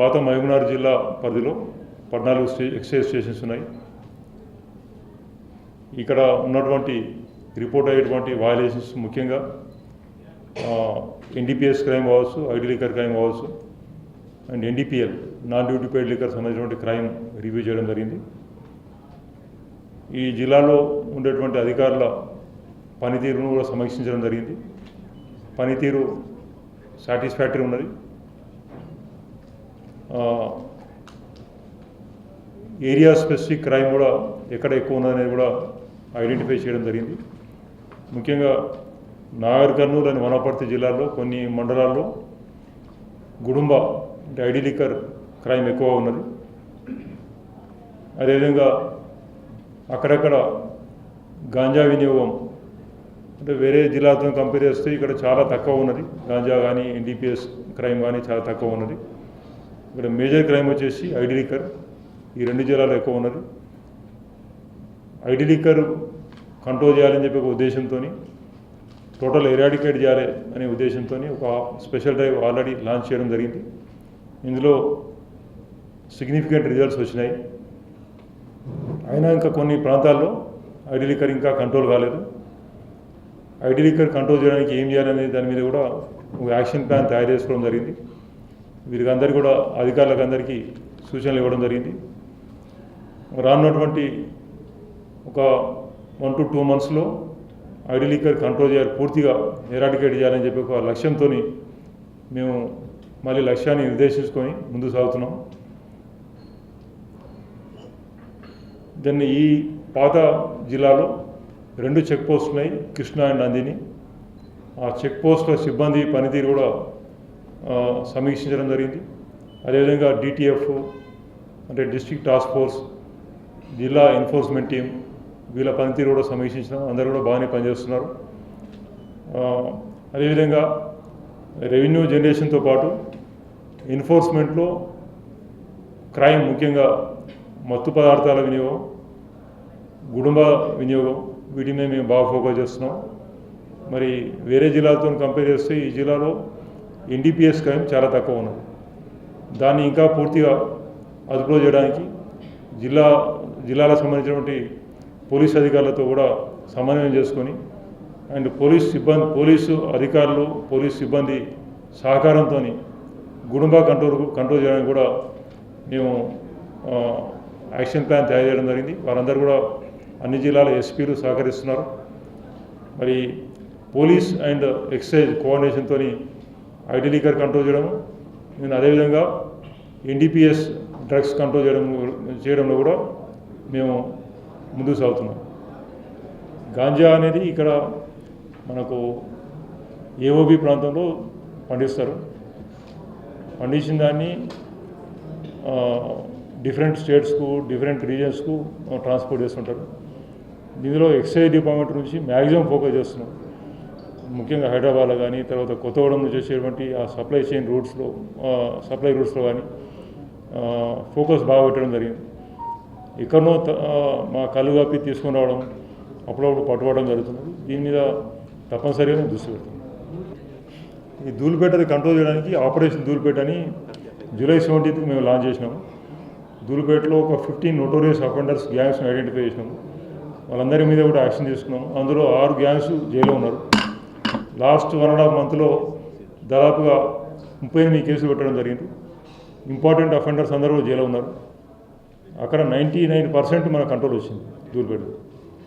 పాత మహబూబ్నగర్ జిల్లా పరిధిలో పద్నాలుగు స్టే ఎక్సైజ్ స్టేషన్స్ ఉన్నాయి. ఇక్కడ ఉన్నటువంటి రిపోర్ట్ అయ్యేటువంటి వయలేషన్స్ ముఖ్యంగా ఎన్డీపీఎస్ క్రైమ్ కావచ్చు ఐడి లీకర్ క్రైమ్ కావచ్చు and NDPL non duty paid liquor సంబంధించినటువంటి క్రైమ్ రివ్యూ చేయడం జరిగింది. ఈ జిల్లాలో ఉండేటువంటి అధికారుల పనితీరును కూడా సమీక్షించడం జరిగింది. పనితీరు సాటిస్ఫాక్టరీ ఉన్నది. ఏరియా స్పెసిఫిక్ క్రైమ్ కూడా ఎక్కడ ఎక్కువ ఉన్నదనేది కూడా ఐడెంటిఫై చేయడం జరిగింది. ముఖ్యంగా నాగర్ కర్నూలు అని వనపర్తి జిల్లాల్లో కొన్ని మండలాల్లో గుడుంబ అంటే ఐడి లిక్కర్ క్రైమ్ ఎక్కువ ఉన్నది. అదేవిధంగా అక్కడక్కడ గాంజా వినియోగం అంటే వేరే జిల్లాతో కంపేర్ చేస్తే ఇక్కడ చాలా తక్కువ ఉన్నది. గాంజా కానీ ఎన్డీపీఎస్ క్రైమ్ కానీ చాలా తక్కువ ఉన్నది. ఇక్కడ మేజర్ క్రైమ్ వచ్చేసి ఐడి లిక్కర్ ఈ రెండు జిల్లాలో ఎక్కువ ఉన్నది. ఐడి లిక్కర్ కంట్రోల్ చేయాలని చెప్పి ఒక ఉద్దేశంతో టోటల్ ఎరాడికేట్ చేయాలి అనే ఉద్దేశంతో ఒక స్పెషల్ డ్రైవ్ ఆల్రెడీ లాంచ్ చేయడం జరిగింది. ఇందులో సిగ్నిఫికెంట్ రిజల్ట్స్ వచ్చినాయి. అయినా ఇంకా కొన్ని ప్రాంతాల్లో ఐడి లిక్కర్ ఇంకా కంట్రోల్ కాలేదు. ఐడి లిక్కర్ కంట్రోల్ చేయడానికి ఏం చేయాలనే దాని మీద కూడా ఒక యాక్షన్ ప్లాన్ తయారు చేసుకోవడం జరిగింది. వీరికి అందరికీ కూడా అధికారులకు అందరికీ సూచనలు ఇవ్వడం జరిగింది. రానున్నటువంటి ఒక వన్ టు టూ మంత్స్లో ఐడి కంట్రోల్ చేయాలి పూర్తిగా ఎరాడికేట్ చేయాలని చెప్పి ఒక లక్ష్యంతో మేము మళ్ళీ లక్ష్యాన్ని నిర్దేశించుకొని ముందు సాగుతున్నాం. దాన్ని ఈ పాత జిల్లాలో రెండు చెక్ పోస్టులు ఉన్నాయి కృష్ణా అండ్ నందిని. ఆ చెక్ పోస్టుల సిబ్బంది పనితీరు కూడా సమీక్షించడం జరిగింది. అదేవిధంగా డిటిఎఫ్ అంటే డిస్ట్రిక్ట్ టాస్క్ ఫోర్స్ జిల్లా ఎన్ఫోర్స్మెంట్ టీం వీళ్ళ పనితీరు కూడా సమీక్షించడం అందరూ కూడా బాగానే పనిచేస్తున్నారు. అదేవిధంగా రెవెన్యూ జనరేషన్తో పాటు ఎన్ఫోర్స్మెంట్లో క్రైమ్ ముఖ్యంగా మత్తు పదార్థాల వినియోగం కుటుంబ వినియోగం వీటి మీద మేము బాగా ఫోకస్ చేస్తున్నాం. మరి వేరే జిల్లాలతో కంపేర్ చేస్తే ఈ జిల్లాలో ఎన్డీపీఎస్ క్రైమ్ చాలా తక్కువ ఉన్నది. దాన్ని ఇంకా పూర్తిగా అదుపులో చేయడానికి జిల్లా జిల్లాలకు సంబంధించినటువంటి పోలీస్ అధికారులతో కూడా సమన్వయం చేసుకొని అండ్ పోలీస్ సిబ్బంది పోలీసు అధికారులు పోలీస్ సిబ్బంది సహకారంతో గుడుంబా కంట్రోల్ కంట్రోల్ చేయడానికి కూడా మేము యాక్షన్ ప్లాన్ తయారు చేయడం జరిగింది. వారందరూ కూడా అన్ని జిల్లాల ఎస్పీలు సహకరిస్తున్నారు. మరి పోలీస్ అండ్ ఎక్సైజ్ కోఆర్డినేషన్తో ఐటీ లీకర్ కంట్రోల్ చేయడం నేను అదేవిధంగా ఎన్డీపీఎస్ డ్రగ్స్ కంట్రోల్ చేయడం చేయడంలో కూడా మేము ముందుకు సాగుతున్నాం. గాంజా అనేది ఇక్కడ మనకు ఏఓబి ప్రాంతంలో పండిస్తారు. పండించిన దాన్ని డిఫరెంట్ స్టేట్స్కు డిఫరెంట్ రీజన్స్కు ట్రాన్స్పోర్ట్ చేస్తుంటారు. దీనిలో ఎక్సైజ్ డిపార్ట్మెంట్ నుంచి మ్యాక్సిమం ఫోకస్ చేస్తున్నాం. ముఖ్యంగా హైదరాబాద్లో కానీ తర్వాత కొత్తగూడెం నుంచి వచ్చేటువంటి ఆ సప్లై చైన్ రూట్స్లో సప్లై రూట్స్లో కానీ ఫోకస్ బాగా పెట్టడం జరిగింది. ఎక్కడనో త- మా కళ్ళు కాపి తీసుకుని రావడం అప్పుడప్పుడు పట్టుకోవడం జరుగుతున్నది దీని మీద తప్పనిసరిగా దృష్టి పెడుతుంది ఈ ధూళిపేటది కంట్రోల్ చేయడానికి ఆపరేషన్ ధూళిపేట అని జూలై సెవెంటీన్త్కి మేము లాంచ్ చేసినాము ధూళిపేటలో ఒక ఫిఫ్టీన్ నోటోరియస్ అఫెండర్స్ గ్యాంగ్స్ని ఐడెంటిఫై చేసినాము వాళ్ళందరి మీద కూడా యాక్షన్ తీసుకున్నాము అందులో ఆరు గ్యాంగ్స్ జైల్లో ఉన్నారు. లాస్ట్ వన్ అండ్ హాఫ్ మంత్లో దాదాపుగా ముప్పై ఎనిమిది కేసులు పెట్టడం జరిగింది. ఇంపార్టెంట్ అఫెండర్స్ అందరూ కూడా జైల్లో ఉన్నారు. అక్కడ నైంటీ నైన్ పర్సెంట్ మన కంట్రోల్ వచ్చింది. ధూళిపేటలో